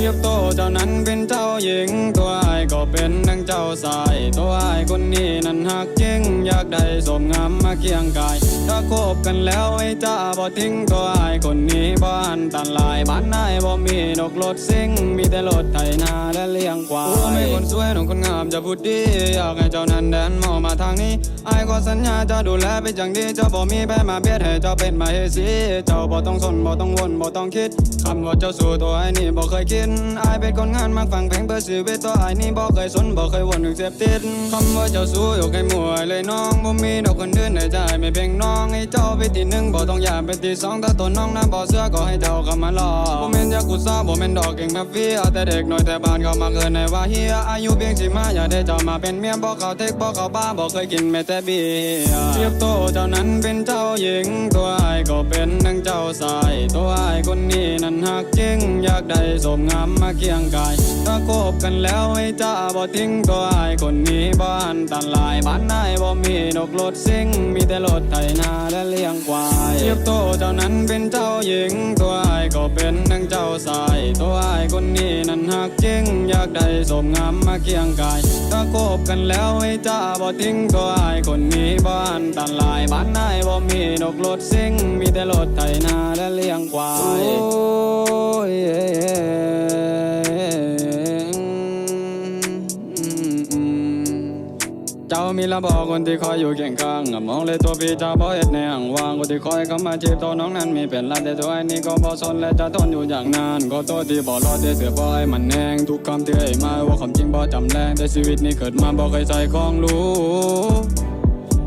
เทียบโตเจ้านั้นเป็นเจ้าหญิง ตัวไอ้ายก็เป็นนังเจ้าสาย ตัวไอ้ายคนนี้นั้นหักจริง อยากได้สมงามมาเคียงกาย ถ้าคบกันแล้วไอ้จ้าบ่ทิ้งตัวไอ้ายคนนี้บ้านตันลายบ้านนายบ่มีนกรถซิ่ง มีแต่รถไถนาและเลี้ยงควายไม่คนสวยน้องคนงามจะพูดดี อยากให้เจ้านั้นเดินมองมาทางนี้ไอ้ายก็สัญญาจะดูแลเป็นอย่างดีเจ้าบ่มีแพ้มาเบียดให้เจ้าเป็นมาเฮสีเจ้าบ่ต้องสนบ่ต้องวนบ่ต้องคิดคำว่าเจ้าสู่ตัวไอ้นี่บ่เคยคิดไอ้ายเป็นคนงานมักฟังเพลงเพื่อชีวิตตัวไอ้ายนี่บ่เคยสนบ่เคยวนถึงเสพติดคำว่าเจ้าสู่ยกให้มวยเลยน้องบ่มีดอกคนอื่นในใจไม่เพียงน้องให้เจ้าไปที่หนึ่งบ่ต้องอยากเป็นที่สองถ้าตัวน้องนั้นบ่เสื้อก็ให้เจ้าเข้ามาลอบ่แม่นยากุซ่าบ่แม่นดอกเก่งมาเฟียแต่เด็กน้อยแต่บ้านเขามาเกินในว่าเฮียอายุเพียงสิมาอย่าได้เจ้ามาเป็นเมียบ่เขาเทคบ่เขาบ้าบ่เคยกินแม้แต่เบียร์เทียบโตเจ้านั้นเป็นเจ้าหญิงตัวไอ้ายก็เป็นนังเจ้าสายตัวไอ้ายคนนี้นั้นหักจริงอยากได้สมงามมาเคียงกายถ้าคบกันแล้วให้จ้าบ่ทิ้งตัวไอ้คนนี้บ้านตันลายบ้านนายบ่มีนกรถซิ่งมีแต่รถไถนาและเลี้ยงควายเทียบโตเจ้านั้นเป็นเจ้าหญิง ตัวไอ้ก็เป็นนังเจ้าสาย ตัวไอ้คนนี้นั้นหักจริงอยากได้สมงามมาเคียงกาย ถ้าคบกันแล้วให้จ้าบ่ทิ้งตัวไอ้คนนี้บ้านตันลายบ้านนายบ่มีนกรถซิ่งมีแต่รถไถนาและเลี้ยงควายโอ้ย เจ้ามีละบอกคนที่คอยอยู่เคียงข้างมองเลยตัวพี่เจ้าบ่เอ็ดในห่างว่างคนที่คอยเข้ามาจีบตัวน้องนั้นมีเป็นลาแต่ตัวไอ้นี่ก็บอสนและจะทนอยู่อย่างนานก็ตัวที่บอกรอดได้เสือบ่ให้มันแหงทุกคำที่ไอ้มาว่าความจริงบ่จำแรงแต่ชีวิตนี้เกิดมาบ่เคยใส่ของรู้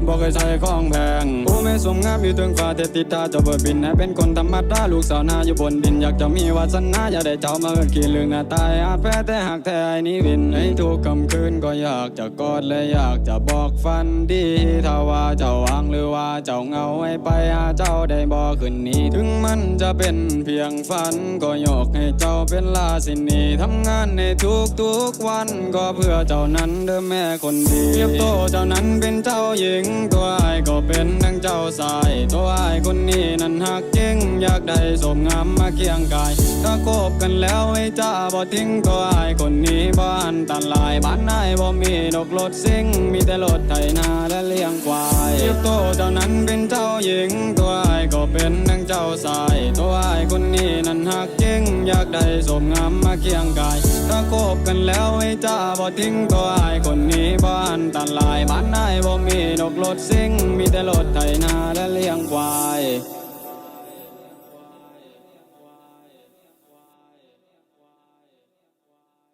บอกเคยใช้ของแพงผู้ไม่สมงามอยู่ถึงฟ้าแต่ติดตาเจ้าเบิดบินให้เป็นคนธรรมดาลูกสาวนาอยู่บนดิน อยากจะมีวาสนาอยากได้เจ้ามาเอินกินเรื่องหน้าตายอาจแพ้แต่หากแท้นี้วินในทุกคำคืนก็อยากจะกอดและอยากจะบอกฟันดีถ้าว่าเจ้าวางหรือว่าเจ้าเงาให้ไปหาเจ้าได้บ่คืนนี้ ถึงมันจะเป็นเพียงฝันก็ยกให้เจ้าเป็นลาสินีทำงานในทุกทุกๆวันก็เพื่อเจ้านั้นเด้อแม่คนดีเทียบโตเจ้านั้นเป็นเจ้าหญิงตัวไอ้ก็เป็นนังเจ้าสาย ตัวไอ้คนนี้นั้นหักจริง อยากได้สมงามมาเคียงกายถ้าคบกันแล้วให้จ้าบ่ทิ้งตัวไอ้คนนี้บ้านตันลายบ้านนายบ่มีนกรถซิ่งมีแต่รถไถนาและเลี้ยงควายเทียบโตเจ้านั้นเป็นเจ้าหญิง ตัวไอ้ก็เป็นนังเจ้าสาย ตัวไอ้คนนี้นั้นหักจริง อยากได้สมงามมาเคียงกายถ้าคบกันแล้วให้จ้าบ่ทิ้งตัวไอ้คนนี้ ลายบ้านนายบ่มีนกรถซิ่งมีแต่รถไถนาและเลี้ยงควา